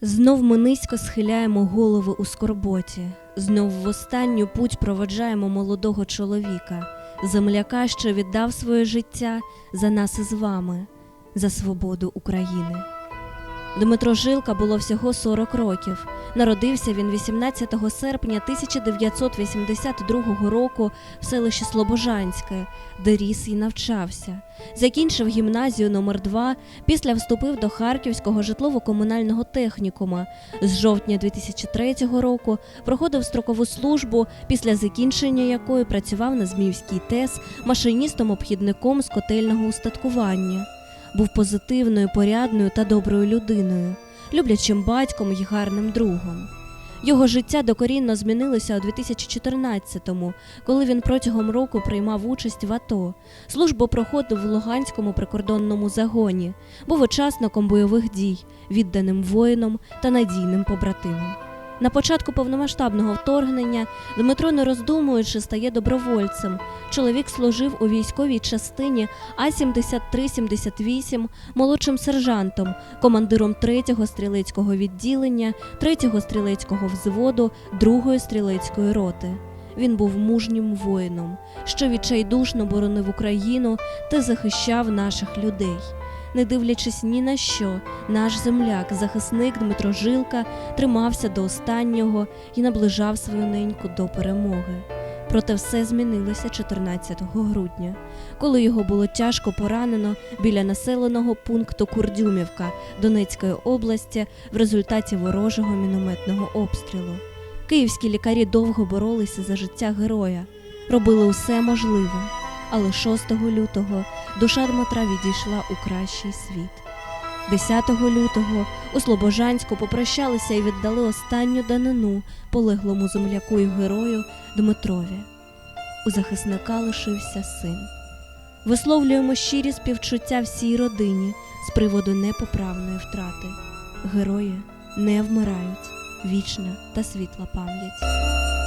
Знов ми низько схиляємо голови у скорботі, знов в останню путь проводжаємо молодого чоловіка, земляка, що віддав своє життя за нас із вами, за свободу України. Дмитро Жилка було всього 40 років. Народився він 18 серпня 1982 року в селищі Слобожанське, де ріс і навчався. Закінчив гімназію номер 2 після вступив до Харківського житлово-комунального технікума. З жовтня 2003 року проходив строкову службу, після закінчення якої працював на Зміївській ТЕС машиністом-обхідником з котельного устаткування. Був позитивною, порядною та доброю людиною, люблячим батьком і гарним другом. Його життя докорінно змінилося у 2014-му, коли він протягом року приймав участь в АТО. Службу проходив в Луганському прикордонному загоні, був учасником бойових дій, відданим воїном та надійним побратимом. На початку повномасштабного вторгнення Дмитро, не роздумуючи, стає добровольцем. Чоловік служив у військовій частині А-73-78 молодшим сержантом, командиром 3-го стрілецького відділення, 3-го стрілецького взводу, 2-ї стрілецької роти. Він був мужнім воїном, що відчайдушно боронив Україну та захищав наших людей. Не дивлячись ні на що, наш земляк, захисник Дмитро Жилка, тримався до останнього і наближав свою неньку до перемоги. Проте все змінилося 14 грудня, коли його було тяжко поранено біля населеного пункту Курдюмівка Донецької області в результаті ворожого мінометного обстрілу. Київські лікарі довго боролися за життя героя, робили усе можливе, але 6 лютого душа Дмитра відійшла у кращий світ. 10 лютого у Слобожанську попрощалися і віддали останню данину полеглому земляку і герою Дмитрові. У захисника лишився син. Висловлюємо щирі співчуття всій родині з приводу непоправної втрати. Герої не вмирають, вічна та світла пам'ять.